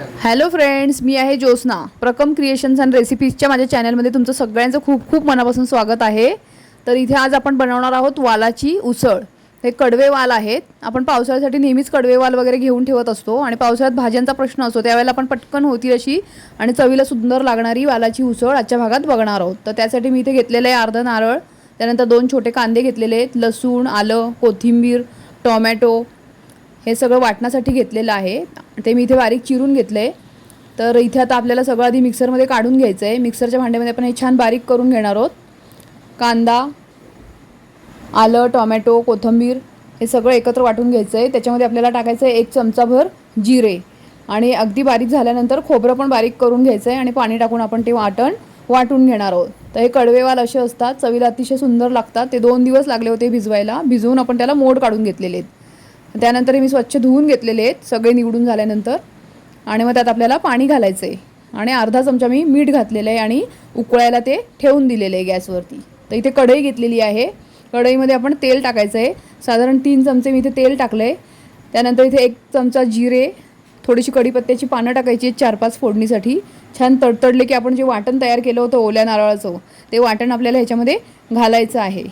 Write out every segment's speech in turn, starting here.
Hello friends मी आहे Jyotna प्रकम creations and रेसिपीजच्या माझ्या चॅनलमध्ये तुमचं सगळ्यांचं खूप खूप मनापासून स्वागत आहे. तर इथे आज आपण बनवणार आहोत वालाची उसळ. हे कडवे वाल आहेत. आपण पावसाळ्यासाठी नेहमीच कडवे वाल वगैरे घेऊन ठेवत असतो आणि पावसाळ्यात भाज्यांचा प्रश्न असतो. त्यावेळेला आपण पटकन होती अशी आणि चवीला सुंदर लागणारी वालाची उसळ आजच्या भागात बघणार आहोत. तर त्यासाठी मी इथे घेतलेलं आहे अर्धा नारळ त्यानंतर दोन छोटे कांदे घेतलेले आहेत लसूण आलं कोथिंबीर टोमॅटो हे सगळं वाटण्यासाठी घेतलेलं आहे. ते मी इथे बारीक चिरून घेतलं आहे तर इथे आता आपल्याला सगळं आधी मिक्सरमध्ये काढून घ्यायचं आहे मिक्सरच्या भांड्यामध्ये आपण हे छान बारीक करून घेणार आहोत. कांदा आलं टॉमॅटो कोथिंबीर हे सगळं एकत्र वाटून घ्यायचं आहे त्याच्यामध्ये आपल्याला टाकायचं आहे एक चमचाभर जिरे. आणि अगदी बारीक झाल्यानंतर खोबरं पण बारीक करून घ्यायचं आहे आणि पाणी टाकून आपण ते वाटण वाटून घेणार आहोत. तर हे कडवेवाल असे असतात. चवीला अतिशय सुंदर लागतात. ते दोन दिवस लागले होते भिजवायला. भिजवून आपण त्याला मोड काढून घेतलेले आहेत. त्यानंतर हे मी स्वच्छ धुवून घेतलेले आहेत सगळे निवडून झाल्यानंतर. आणि मग त्यात आपल्याला पाणी घालायचं आहे आणि अर्धा चमचा मी मीठ घातलेलं आहे आणि उकळायला ते ठेवून दिलेलं आहे गॅसवरती. तर इथे कढई घेतलेली आहे. कढईमध्ये आपण तेल टाकायचं आहे साधारण तीन चमचे मी इथे तेल टाकलं आहे त्यानंतर इथे एक चमचा जिरे थोडीशी कढीपत्त्याची पानं टाकायची आहेत चार पाच फोडणीसाठी. छान तडतडले की आपण जे वाटण तयार केलं होतं ओल्या नारळाचं ते वाटण आपल्याला ह्याच्यामध्ये घालायचं आहे.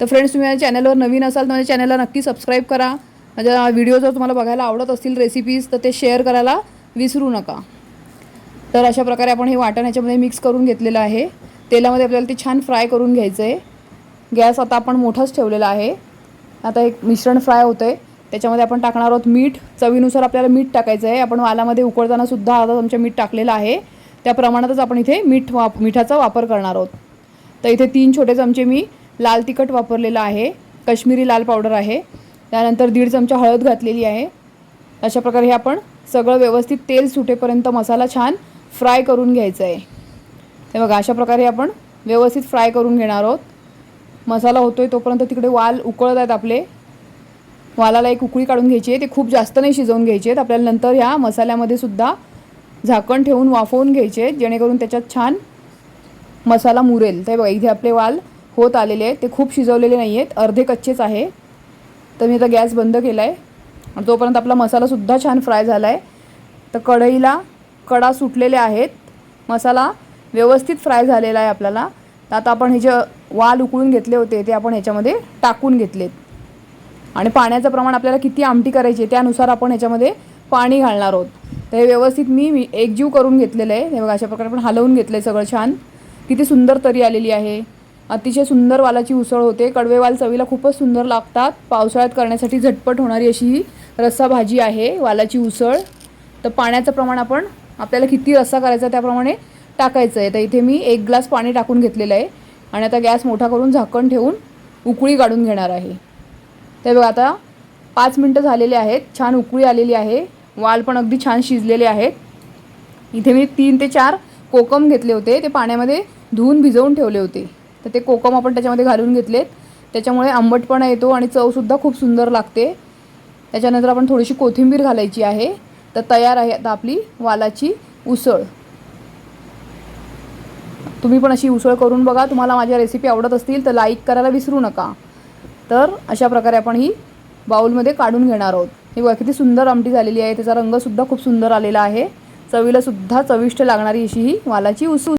तर फ्रेंड्स तुम्ही माझ्या चॅनलवर नवीन असाल तर माझ्या चॅनलला नक्की सबस्क्राईब करा. माझ्या व्हिडिओ जर तुम्हाला बघायला आवडत असतील रेसिपीज तर ते शेअर करायला विसरू नका. तर अशा प्रकारे आपण हे वाटण ह्याच्यामध्ये मिक्स करून घेतलेलं आहे. तेलामध्ये आपल्याला ते छान फ्राय करून घ्यायचं आहे गॅस आता आपण मोठाच ठेवलेला आहे. आता एक मिश्रण फ्राय होतं आहे त्याच्यामध्ये आपण टाकणार आहोत मीठ. चवीनुसार आपल्याला मीठ टाकायचं आहे आपण वालामध्ये उकळताना सुद्धा आता चमचा मीठ टाकलेलं आहे. त्या प्रमाणातच आपण इथे मीठ वाप मिठाचा वापर करणार आहोत. तर इथे तीन छोटे चमचे मी लाल तिखट वापरलेलं आहे. कश्मीरी लाल पावडर आहे. त्यानंतर दीड चमचा हळद घातलेली आहे. अशा प्रकारे हे आपण सगळं व्यवस्थित तेल सुटेपर्यंत मसाला छान फ्राय करून घ्यायचा आहे हे बघा अशा प्रकारे आपण व्यवस्थित फ्राय करून घेणार आहोत. मसाला होतो आहे तोपर्यंत तिकडे वाल उकळत आहेत आपले. वालाला एक उकळी काढून घ्यायची आहे. ते खूप जास्त नाही शिजवून घ्यायचे आहेत. आपल्याला नंतर ह्या मसाल्यामध्ये सुद्धा झाकण ठेवून वाफवून घ्यायचे आहेत जेणेकरून त्याच्यात छान मसाला मुरेल. ते बघा इथे आपले वाल होत आलेले आहेत. ते खूप शिजवलेले नाही आहेत. अर्धे कच्चेच आहे. तर मी आता गॅस बंद केला आहे आणि तोपर्यंत आपला मसालासुद्धा छान फ्राय झाला आहे तर कढईला कडा सुटलेल्या आहेत. मसाला व्यवस्थित फ्राय झालेला आहे आपल्याला. तर आता आपण हे जे वाल उकळून घेतले होते ते आपण ह्याच्यामध्ये टाकून घेतलेत. आणि पाण्याचं प्रमाण आपल्याला किती आमटी करायची आहे त्यानुसार आपण ह्याच्यामध्ये पाणी घालणार आहोत. तर हे व्यवस्थित मी मी एकजीव करून घेतलेलं आहे. हे बघा अशा प्रकारे आपण हलवून घेतलं आहे सगळं छान. किती सुंदर तरी आलेली आहे. अतिशय सुंदर वालाची उसळ होते. कडवे वाल चवीला खूपच सुंदर लागतात. पावसाळ्यात करण्यासाठी झटपट होणारी अशी ही रस्सा भाजी आहे वालाची उसळ. तर पाण्याचं प्रमाण आपण आपल्याला किती रस्सा करायचा त्याप्रमाणे टाकायचं आहे. तर इथे मी एक ग्लास पाणी टाकून घेतलेलं आहे. आणि आता गॅस मोठा करून झाकण ठेवून उकळी काढून घेणार आहे. तर बघा आता पाच मिनटं झालेले आहेत. छान उकळी आलेली आहे. वाल पण अगदी छान शिजलेले आहेत. इथे मी तीन ते चार कोकम घेतले होते. ते पाण्यामध्ये धुवून भिजवून ठेवले होते. तर ते कोकम आपण त्याच्यामध्ये घालून घेतलेत. त्याच्यामुळे आंबटपणा येतो आणि चवसुद्धा खूप सुंदर लागते. त्याच्यानंतर आपण थोडीशी कोथिंबीर घालायची आहे. तर तयार आहे आता आपली वालाची उसळ. तुम्ही पण अशी उसळ करून बघा. तुम्हाला माझ्या रेसिपी आवडत असतील तर लाईक करायला विसरू नका. तर अशा प्रकारे आपण ही बाऊलमध्ये काढून घेणार आहोत. ही बघा किती सुंदर आमटी झालेली आहे. त्याचा रंगसुद्धा खूप सुंदर आलेला आहे. चवीलासुद्धा चविष्ट लागणारी अशी ही वालाची उसळ.